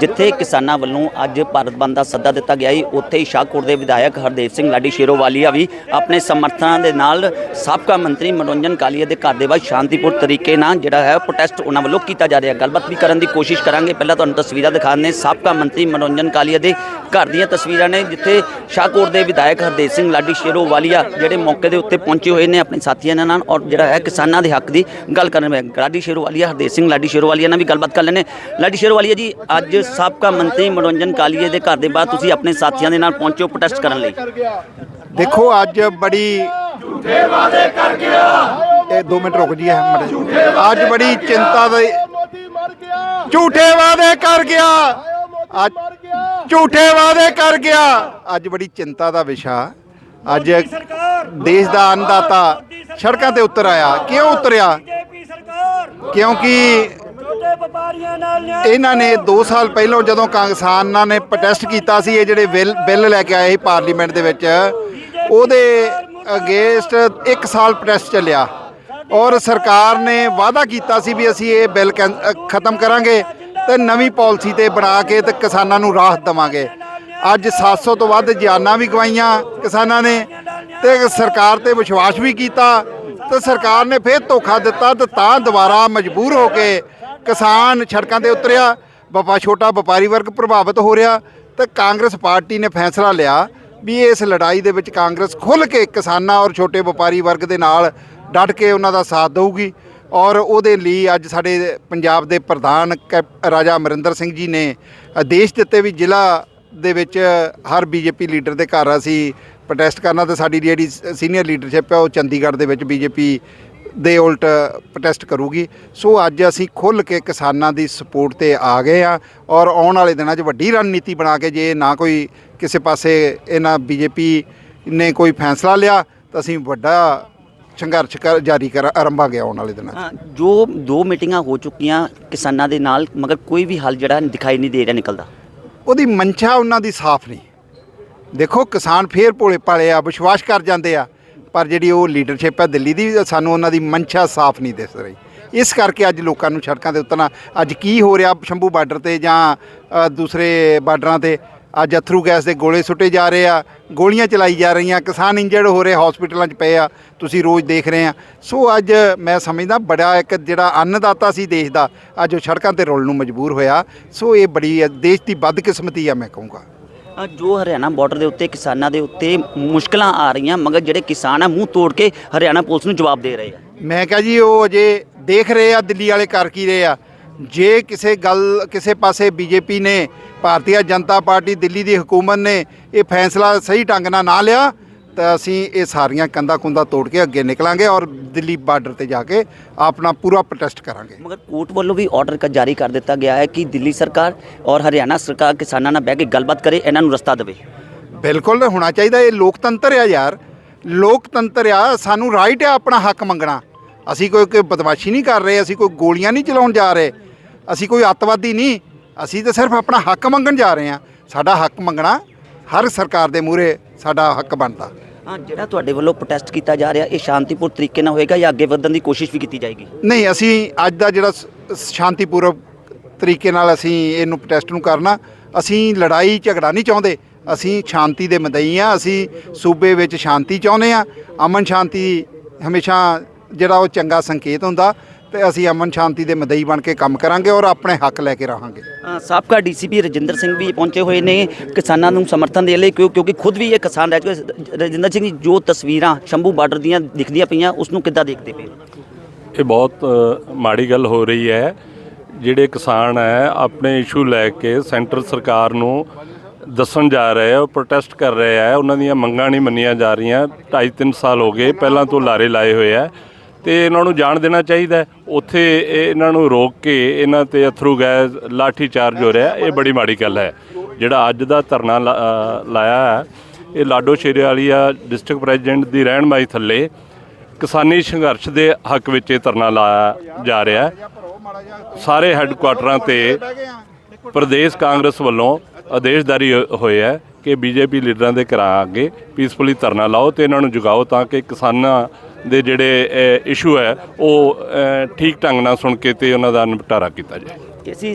ਜਿੱਥੇ ਕਿਸਾਨਾਂ ਵੱਲੋਂ ਅੱਜ ਭਾਰਤ ਬੰਦ ਦਾ ਸੱਦਾ ਦਿੱਤਾ ਗਿਆ ਸੀ, ਉੱਥੇ ਹੀ ਸ਼ਾਹਕੋਟ ਦੇ ਵਿਧਾਇਕ ਹਰਦੇਵ ਸਿੰਘ ਲਾਡੀ ਸ਼ੇਰੋਵਾਲੀਆ ਵੀ ਆਪਣੇ ਸਮਰਥਨਾਂ ਦੇ ਨਾਲ ਸਾਬਕਾ ਮੰਤਰੀ ਮਨੋਰੰਜਨ ਕਾਲੀਆ ਦੇ ਘਰ ਦੇ ਬਾਹਰ ਸ਼ਾਂਤੀਪੂਰ ਤਰੀਕੇ ਨਾਲ ਜਿਹੜਾ ਹੈ ਪ੍ਰੋਟੈਸਟ ਉਹਨਾਂ ਵੱਲੋਂ ਕੀਤਾ ਜਾ ਰਿਹਾ। ਗੱਲਬਾਤ ਵੀ ਕਰਨ ਦੀ ਕੋਸ਼ਿਸ਼ ਕਰਾਂਗੇ। ਪਹਿਲਾਂ ਤੁਹਾਨੂੰ ਤਸਵੀਰਾਂ ਦਿਖਾਉਂਦੇ ਸਾਬਕਾ ਮੰਤਰੀ ਮਨੋਰੰਜਨ ਕਾਲੀਆ ਦੇ ਘਰ ਦੀਆਂ ਤਸਵੀਰਾਂ ਨੇ, ਜਿੱਥੇ ਸ਼ਾਹਕੋਟ ਦੇ ਵਿਧਾਇਕ ਹਰਦੇਵ ਸਿੰਘ ਲਾਡੀ ਸ਼ੇਰੋਵਾਲੀਆ ਜਿਹੜੇ ਮੌਕੇ ਦੇ ਉੱਤੇ ਪਹੁੰਚੇ ਹੋਏ ਨੇ ਆਪਣੇ ਸਾਥੀਆਂ ਨਾਲ ਔਰ ਜਿਹੜਾ ਹੈ ਕਿਸਾਨਾਂ ਦੇ ਹੱਕ ਦੀ ਗੱਲ ਕਰਨ ਵਿੱਚ ਲਾਡੀ ਸ਼ੇਰੋਵਾਲੀਆ, ਹਰਦੇਵ ਸਿੰਘ ਲਾਡੀ ਸ਼ੇਰੋਵਾਲੀਆ ਨਾਲ ਵੀ ਗੱਲਬਾਤ ਕਰ ਲੈਣੇ ਲਾਡੀ ਸ਼ੇਰੋਵਾਲੀਆ ਜੀ ਅੱਜ ਸਾਬਕਾ ਮੰਤਰੀ ਮਨੋਰੰਜਨ ਕਾਲੀਏ ਦੇ ਘਰ ਦੇ ਬਾਹਰ ਤੁਸੀਂ ਆਪਣੇ ਸਾਥੀਆਂ ਦੇ ਨਾਲ ਪਹੁੰਚੇ ਪ੍ਰੋਟੈਸਟ ਕਰਨ ਲਈ। ਦੇਖੋ ਅੱਜ ਬੜੀ ਝੂਠੇ ਵਾਅਦੇ ਕਰ ਗਿਆ ਇਹ 2 ਮਿੰਟ ਰੁਕ ਜੀ ਮੜਾ। ਅੱਜ ਬੜੀ ਚਿੰਤਾ ਦੇ ਝੂਠੇ ਵਾਅਦੇ ਕਰ ਗਿਆ। ਅੱਜ ਝੂਠੇ ਵਾਅਦੇ ਕਰ ਗਿਆ। ਅੱਜ ਬੜੀ ਚਿੰਤਾ ਦਾ ਵਿਸ਼ਾ। ਅੱਜ ਦੇਸ਼ ਦਾ ਅੰਨਦਾਤਾ ਸੜਕਾਂ ਤੇ ਉਤਰ ਆਇਆ। ਕਿਉਂ ਉਤਰਿਆ? ਕਿਉਂਕਿ ਇਹਨਾਂ ਨੇ 2 ਸਾਲ ਪਹਿਲਾਂ ਜਦੋਂ ਕਾਂਗਰਸਾਨਾਂ ਨੇ ਪ੍ਰੋਟੈਸਟ ਕੀਤਾ ਸੀ ਇਹ ਜਿਹੜੇ ਬਿੱਲ ਬਿੱਲ ਲੈ ਕੇ ਆਏ ਸੀ ਪਾਰਲੀਮੈਂਟ ਦੇ ਵਿੱਚ ਉਹਦੇ ਅਗੇਂਸਟ 1 ਸਾਲ ਪ੍ਰੋਟੈਸਟ ਚੱਲਿਆ। ਔਰ ਸਰਕਾਰ ਨੇ ਵਾਅਦਾ ਕੀਤਾ ਸੀ ਵੀ ਅਸੀਂ ਇਹ ਬਿੱਲ ਖਤਮ ਕਰਾਂਗੇ ਤੇ ਨਵੀਂ ਪਾਲਿਸੀ ਤੇ ਬਣਾ ਕੇ ਤੇ ਕਿਸਾਨਾਂ ਨੂੰ ਰਾਹਤ ਦੇਵਾਂਗੇ। ਅੱਜ 700 ਤੋਂ ਵੱਧ ਜਾਨਾਂ ਵੀ ਗਵਾਈਆਂ ਕਿਸਾਨਾਂ ਨੇ ਤੇ ਸਰਕਾਰ ਤੇ ਵਿਸ਼ਵਾਸ ਵੀ ਕੀਤਾ। ਤੇ ਸਰਕਾਰ ਨੇ ਫਿਰ ਧੋਖਾ ਦਿੱਤਾ ਤੇ ਤਾਂ ਦੁਬਾਰਾ ਮਜਬੂਰ ਹੋ ਕੇ ਕਿਸਾਨ ਸੜਕਾਂ ਤੇ ਉਤਰਿਆ। ਵਪਾ, ਛੋਟਾ ਵਪਾਰੀ ਵਰਗ ਪ੍ਰਭਾਵਿਤ ਹੋ ਰਿਹਾ ਤੇ ਕਾਂਗਰਸ ਪਾਰਟੀ ਨੇ ਫੈਸਲਾ ਲਿਆ ਵੀ ਇਸ ਲੜਾਈ ਦੇ ਵਿੱਚ ਕਾਂਗਰਸ ਖੁੱਲ੍ਹ ਕੇ ਕਿਸਾਨਾਂ ਔਰ ਛੋਟੇ ਵਪਾਰੀ ਵਰਗ ਦੇ ਨਾਲ ਡਟ ਕੇ ਉਹਨਾਂ ਦਾ ਸਾਥ ਦੇਊਗੀ ਔਰ ਉਹਦੇ ਲਈ ਅੱਜ ਸਾਡੇ ਪੰਜਾਬ ਦੇ ਪ੍ਰਧਾਨ ਕੈਪ- ਰਾਜਾ ਅਮਰਿੰਦਰ ਸਿੰਘ ਜੀ ਨੇ ਆਦੇਸ਼ ਦਿੱਤੇ ਵੀ ਜ਼ਿਲ੍ਹਾ ਦੇ ਵਿੱਚ ਹਰ ਬੀਜੇਪੀ ਲੀਡਰ ਦੇ ਘਰ ਅਸੀਂ ਪ੍ਰੋਟੈਸਟ ਕਰਨਾ ਤੇ ਸਾਡੀ ਜਿਹੜੀ ਸੀਨੀਅਰ ਲੀਡਰਸ਼ਿਪ ਹੈ ਉਹ ਚੰਡੀਗੜ੍ਹ ਦੇ ਵਿੱਚ ਬੀਜੇਪੀ ਦੇ ਉਲਟ ਪ੍ਰੋਟੈਸਟ ਕਰੂਗੀ। ਸੋ ਅੱਜ ਅਸੀਂ ਖੁੱਲ੍ਹ ਕੇ ਕਿਸਾਨਾਂ ਦੀ ਸਪੋਰਟ ਤੇ ਆ ਗਏ ਆ ਔਰ ਆਉਣ ਵਾਲੇ ਦਿਨਾਂ 'ਚ ਵੱਡੀ ਰਣਨੀਤੀ ਬਣਾ ਕੇ ਜੇ ਨਾ ਕੋਈ ਕਿਸੇ ਪਾਸੇ ਇਹਨਾਂ ਬੀਜੇਪੀ ਨੇ ਕੋਈ ਫੈਸਲਾ ਲਿਆ ਤਾਂ ਅਸੀਂ ਵੱਡਾ ਸੰਘਰਸ਼ ਕਰ, ਜਾਰੀ ਕਰ ਆਰੰਭਾਂਗੇ ਆਉਣ ਵਾਲੇ ਦਿਨਾਂ 'ਚ। ਜੋ ਦੋ ਮੀਟਿੰਗਾਂ ਹੋ ਚੁੱਕੀਆਂ ਕਿਸਾਨਾਂ ਦੇ ਨਾਲ, ਮਗਰ ਕੋਈ ਵੀ ਹੱਲ ਜਿਹੜਾ ਦਿਖਾਈ ਨਹੀਂ ਦੇ ਰਿਹਾ ਨਿਕਲਦਾ। ਉਹਦੀ ਮਨਸ਼ਾ ਉਹਨਾਂ ਦੀ ਸਾਫ਼ ਨਹੀਂ। ਦੇਖੋ, ਕਿਸਾਨ ਫੇਰ ਭੋਲੇ ਭਾਲੇ ਆ, ਵਿਸ਼ਵਾਸ ਕਰ ਜਾਂਦੇ ਆ, ਪਰ ਜਿਹੜੀ ਉਹ ਲੀਡਰਸ਼ਿਪ ਹੈ ਦਿੱਲੀ ਦੀ, ਸਾਨੂੰ ਉਹਨਾਂ ਦੀ ਮਨਸ਼ਾ ਸਾਫ਼ ਨਹੀਂ ਦਿਸ ਰਹੀ। ਇਸ ਕਰਕੇ ਅੱਜ ਲੋਕਾਂ ਨੂੰ ਸੜਕਾਂ ਤੇ ਉਤਰਨਾ ਅੱਜ ਕੀ ਹੋ ਰਿਹਾ ਸ਼ੰਭੂ ਬਾਰਡਰ ਤੇ ਜਾਂ ਦੂਸਰੇ ਬਾਰਡਰਾਂ ਤੇ ਅੱਜ ਅਥਰੂ ਗੈਸ ਦੇ ਗੋਲੇ ਸੁੱਟੇ ਜਾ ਰਹੇ ਆ ਗੋਲੀਆਂ ਚਲਾਈ ਜਾ ਰਹੀਆਂ ਕਿਸਾਨ ਇੰਜਰਡ ਹੋ ਰਹੇ ਹਸਪੀਟਲਾਂ 'ਚ ਪਏ ਆ ਤੁਸੀਂ ਰੋਜ਼ ਦੇਖ ਰਹੇ ਆ। ਸੋ ਅੱਜ ਮੈਂ ਸਮਝਦਾ ਬੜਾ ਇੱਕ ਜਿਹੜਾ ਅੰਨਦਾਤਾ ਸੀ ਦੇਸ਼ ਦਾ ਅੱਜ ਉਹ ਸੜਕਾਂ ਤੇ ਰੋਲ ਨੂੰ ਮਜਬੂਰ ਹੋਇਆ। ਸੋ ਇਹ ਬੜੀ ਦੇਸ਼ ਦੀ ਬਦਕਿਸਮਤੀ ਆ ਮੈਂ ਕਹੂੰਗਾ। ਜੋ ਹਰਿਆਣਾ ਬਾਰਡਰ ਦੇ ਉੱਤੇ ਕਿਸਾਨਾਂ ਦੇ ਉੱਤੇ ਮੁਸ਼ਕਲਾਂ ਆ ਰਹੀਆਂ ਮਗਰ ਜਿਹੜੇ ਕਿਸਾਨ ਆ ਮੂੰਹ ਤੋੜ ਕੇ ਹਰਿਆਣਾ ਪੁਲਿਸ ਨੂੰ ਜਵਾਬ ਦੇ ਰਹੇ ਆ। ਮੈਂ ਕਹਾਂ ਜੀ ਉਹ ਅਜੇ ਦੇਖ ਰਹੇ ਆ ਦਿੱਲੀ ਵਾਲੇ ਕਰ ਕੀ ਰਹੇ ਆ। ਜੇ ਕਿਸੇ ਗੱਲ ਕਿਸੇ ਪਾਸੇ ਬੀਜੇਪੀ ਨੇ ਭਾਰਤੀ ਜਨਤਾ ਪਾਰਟੀ ਦਿੱਲੀ ਦੀ ਹਕੂਮਤ ਨੇ ਇਹ ਫੈਸਲਾ ਸਹੀ ਢੰਗ ਨਾਲ ਨਾ ਲਿਆ ਤਾਂ ਅਸੀਂ ਇਹ ਸਾਰੀਆਂ ਕੰਧਾਂ ਕੁੰਧਾਂ ਤੋੜ ਕੇ ਅੱਗੇ ਨਿਕਲਾਂਗੇ ਔਰ ਦਿੱਲੀ ਬਾਰਡਰ ਤੇ ਜਾ ਕੇ ਆਪਣਾ ਪੂਰਾ ਪ੍ਰੋਟੈਸਟ ਕਰਾਂਗੇ। ਮਗਰ ਕੋਰਟ ਵੱਲੋਂ ਵੀ ਆਰਡਰ ਜਾਰੀ ਕਰ ਦਿੱਤਾ ਗਿਆ ਹੈ ਕਿ ਦਿੱਲੀ ਸਰਕਾਰ ਔਰ ਹਰਿਆਣਾ ਸਰਕਾਰ ਕਿਸਾਨਾਂ ਨਾਲ ਬਹਿ ਕੇ ਗੱਲਬਾਤ ਕਰੇ ਇਹਨਾਂ ਨੂੰ ਰਸਤਾ ਦੇਵੇ। ਬਿਲਕੁਲ ਹੋਣਾ ਚਾਹੀਦਾ ਇਹ ਲੋਕਤੰਤਰ ਆ ਯਾਰ। ਲੋਕਤੰਤਰ ਆ ਸਾਨੂੰ ਰਾਈਟ ਆ ਆਪਣਾ ਹੱਕ ਮੰਗਣਾ। ਅਸੀਂ ਕੋਈ ਕੋਈ ਬਦਮਾਸ਼ੀ ਨਹੀਂ ਕਰ ਰਹੇ ਅਸੀਂ ਕੋਈ ਗੋਲੀਆਂ ਨਹੀਂ ਚਲਾਉਣ ਜਾ ਰਹੇ। ਅਸੀਂ ਕੋਈ ਅੱਤਵਾਦੀ ਨਹੀਂ। ਅਸੀਂ ਤਾਂ ਸਿਰਫ ਆਪਣਾ ਹੱਕ ਮੰਗਣ ਜਾ ਰਹੇ ਹਾਂ। ਸਾਡਾ ਹੱਕ ਮੰਗਣਾ ਹਰ ਸਰਕਾਰ ਦੇ ਮੂਹਰੇ ਸਾਡਾ ਹੱਕ ਬਣਦਾ। ਹਾਂ ਜਿਹੜਾ ਤੁਹਾਡੇ ਵੱਲੋਂ ਪ੍ਰੋਟੈਸਟ ਕੀਤਾ ਜਾ ਰਿਹਾ ਇਹ ਸ਼ਾਂਤੀਪੂਰ ਤਰੀਕੇ ਨਾਲ ਹੋਏਗਾ ਜਾਂ ਅੱਗੇ ਵਧਣ ਦੀ ਕੋਸ਼ਿਸ਼ ਵੀ ਕੀਤੀ ਜਾਏਗੀ? ਨਹੀਂ ਅਸੀਂ ਅੱਜ ਦਾ ਜਿਹੜਾ ਸ- ਸ਼ਾਂਤੀਪੂਰਵਕ ਤਰੀਕੇ ਨਾਲ ਅਸੀਂ ਇਹਨੂੰ ਪ੍ਰੋਟੈਸਟ ਨੂੰ ਕਰਨਾ। ਅਸੀਂ ਲੜਾਈ ਝਗੜਾ ਨਹੀਂ ਚਾਹੁੰਦੇ। ਅਸੀਂ ਸ਼ਾਂਤੀ ਦੇ ਮਦਈ ਆ ਅਸੀਂ ਸੂਬੇ ਵਿੱਚ ਸ਼ਾਂਤੀ ਚਾਹੁੰਦੇ ਆ ਅਮਨ ਸ਼ਾਂਤੀ ਹਮੇਸ਼ਾ ਜਿਹੜਾ ਉਹ ਚੰਗਾ ਸੰਕੇਤ ਹੁੰਦਾ। ਤੇ ਅਸੀਂ ਅਮਨ ਸ਼ਾਂਤੀ ਦੇ ਮਦਈ ਬਣ ਕੇ ਕੰਮ ਕਰਾਂਗੇ ਔਰ ਆਪਣੇ ਹੱਕ ਲੈ ਕੇ ਰਹਾਂਗੇ। ਸਾਬਕਾ ਡੀਸੀਪੀ ਰਜਿੰਦਰ ਸਿੰਘ ਵੀ ਪਹੁੰਚੇ ਹੋਏ ਨੇ ਕਿਸਾਨਾਂ ਨੂੰ ਸਮਰਥਨ ਦੇਣ ਲਈ ਕਿਉਂ ਕਿਉਂਕਿ ਖੁਦ ਵੀ ਇਹ ਕਿਸਾਨ ਰਹਿ ਚੁੱਕੇ ਰਜਿੰਦਰ ਸਿੰਘ ਜੀ ਜੋ ਤਸਵੀਰਾਂ ਸ਼ੰਭੂ ਬਾਰਡਰ ਦੀਆਂ ਦਿਖਦੀਆਂ ਪਈਆਂ ਉਸ ਨੂੰ ਕਿੱਦਾਂ ਦੇਖਦੇ ਪਏ? ਇਹ ਬਹੁਤ ਮਾੜੀ ਗੱਲ ਹੋ ਰਹੀ ਹੈ। ਜਿਹੜੇ ਕਿਸਾਨ ਹੈ ਆਪਣੇ ਇਸ਼ੂ ਲੈ ਕੇ ਸੈਂਟਰ ਸਰਕਾਰ ਨੂੰ ਦੱਸਣ ਜਾ ਰਹੇ ਆ ਉਹ ਪ੍ਰੋਟੈਸਟ ਕਰ ਰਹੇ ਆ ਉਹਨਾਂ ਦੀਆਂ ਮੰਗਾਂ ਨਹੀਂ ਮੰਨੀਆਂ ਜਾ ਰਹੀਆਂ। 2.5 3 ਸਾਲ ਹੋ ਗਏ ਪਹਿਲਾਂ ਤੋਂ ਲਾਰੇ ਲਾਏ ਹੋਏ ਆ ਤੇ ਇਹਨਾਂ ਨੂੰ ਜਾਣ ਦੇਣਾ ਚਾਹੀਦਾ ਉੱਥੇ ਇਹ- ਇਹਨਾਂ ਨੂੰ ਰੋਕ ਕੇ ਇਹਨਾਂ ਤੇ ਅਥਰੂ ਗੈਸ ਲਾਠੀ ਚਾਰਜ ਹੋ ਰਿਹਾ। ਇਹ ਬੜੀ ਮਾੜੀ ਗੱਲ ਹੈ। ਜਿਹੜਾ ਅੱਜ ਦਾ ਧਰਨਾ ਲਾ- ਲਾਇਆ ਹੈ, ਇਹ ਲਾਡੋ ਸ਼ੇਰੇ ਵਾਲੀਆ ਡਿਸਟ੍ਰਿਕਟ ਪ੍ਰੈਜ਼ੀਡੈਂਟ ਦੀ ਰਹਿਨਮਾਈ ਥੱਲੇ ਕਿਸਾਨੀ ਸੰਘਰਸ਼ ਦੇ ਹੱਕ ਵਿੱਚ ਇਹ ਧਰਨਾ ਲਾਇਆ ਜਾ ਰਿਹਾ ਸਾਰੇ ਹੈੱਡਕੁਆਟਰਾਂ ਤੇ ਪ੍ਰਦੇਸ਼ ਕਾਂਗਰਸ ਵੱਲੋਂ ਆਦੇਸ਼ਦਾਰੀ ਹੋ- ਹੋਈ ਹੈ ਕਿ ਬੀਜੇਪੀ ਲੀਡਰਾਂ ਦੇ ਘਰਾਂ ਅੱਗੇ ਪੀਸਫੁਲੀ ਧਰਨਾ ਲਾਓ ਤੇ ਇਹਨਾਂ ਨੂੰ ਜਗਾਓ ਤਾਂ ਕਿ ਕਿਸਾਨਾਂ ਦੇ ਜਿਹੜੇ ਇਸ਼ੂ ਹੈ, ਉਹ ਠੀਕ ਢੰਗ ਨਾਲ ਸੁਣ ਕੇ ਤੇ ਉਹਨਾਂ ਦਾ ਨਿਪਟਾਰਾ ਕੀਤਾ ਜਾਏ। ਅਸੀਂ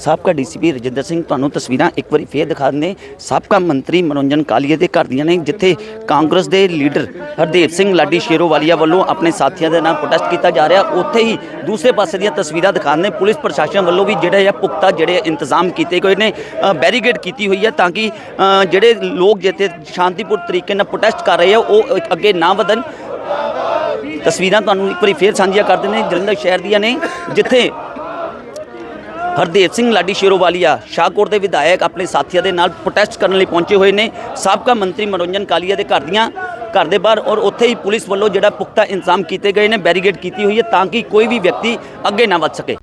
ਸਾਬਕਾ ਡੀਸੀਪੀ ਰਜਿੰਦਰ ਸਿੰਘ ਤੁਹਾਨੂੰ ਤਸਵੀਰਾਂ ਇੱਕ ਵਾਰੀ ਫੇਰ ਦਿਖਾ ਦਿੰਦੇ ਸਾਬਕਾ ਮੰਤਰੀ ਮਨੋਰੰਜਨ ਕਾਲੀਏ ਦੇ ਘਰ ਦੀਆਂ ਨੇ, ਜਿੱਥੇ ਕਾਂਗਰਸ ਦੇ ਲੀਡਰ ਹਰਦੇਵ ਸਿੰਘ ਲਾਡੀ ਸ਼ੇਰੋਵਾਲੀਆ ਵੱਲੋਂ ਆਪਣੇ ਸਾਥੀਆਂ ਦੇ ਨਾਲ ਪ੍ਰੋਟੈਸਟ ਕੀਤਾ ਜਾ ਰਿਹਾ। ਉੱਥੇ ਹੀ ਦੂਸਰੇ ਪਾਸੇ ਦੀਆਂ ਤਸਵੀਰਾਂ ਦਿਖਾ ਦਿੰਦੇ ਪੁਲਿਸ ਪ੍ਰਸ਼ਾਸਨ ਵੱਲੋਂ ਵੀ ਜਿਹੜੇ ਆ ਪੁਖਤਾ ਜਿਹੜੇ ਇੰਤਜ਼ਾਮ ਕੀਤੇ ਗਏ ਨੇ ਬੈਰੀਗੇਡ ਕੀਤੀ ਹੋਈ ਹੈ ਤਾਂ ਕਿ ਜਿਹੜੇ ਲੋਕ ਜਿੱਥੇ ਸ਼ਾਂਤੀਪੂਰਨ ਤਰੀਕੇ ਨਾਲ ਪ੍ਰੋਟੈਸਟ ਕਰ ਰਹੇ ਆ, ਉਹ ਅੱਗੇ ਨਾ ਵਧਣ। ਤਸਵੀਰਾਂ ਤੁਹਾਨੂੰ ਇੱਕ ਵਾਰੀ ਫੇਰ ਸਾਂਝੀਆਂ ਕਰ ਦਿੰਦੇ ਜਲੰਧਰ ਸ਼ਹਿਰ ਦੀਆਂ ਨੇ, ਜਿੱਥੇ ਹਰਦੇਵ ਸਿੰਘ ਲਾਡੀ ਸ਼ੇਰੋਵਾਲੀਆ ਸ਼ਾਹਕੋਟ ਦੇ ਵਿਧਾਇਕ ਆਪਣੇ ਸਾਥੀਆਂ ਦੇ ਨਾਲ ਪ੍ਰੋਟੈਸਟ ਕਰਨ ਲਈ ਪਹੁੰਚੇ ਹੋਏ ਨੇ। ਸਾਬਕਾ ਮੰਤਰੀ ਮਨੋਰੰਜਨ ਕਾਲੀਆ ਦੇ ਘਰ ਦੀਆਂ, ਘਰ ਦੇ ਬਾਹਰ ਔਰ ਉੱਥੇ ਹੀ ਪੁਲਿਸ ਵੱਲੋਂ ਜਿਹੜਾ ਪੁਖਤਾ ਇੰਤਜ਼ਾਮ ਕੀਤੇ ਗਏ ਨੇ ਬੈਰੀਗੇਡ ਕੀਤੀ ਹੋਈ ਹੈ ਤਾਂ ਕਿ ਕੋਈ ਵੀ ਵਿਅਕਤੀ ਅੱਗੇ ਨਾ ਵੱਧ ਸਕੇ।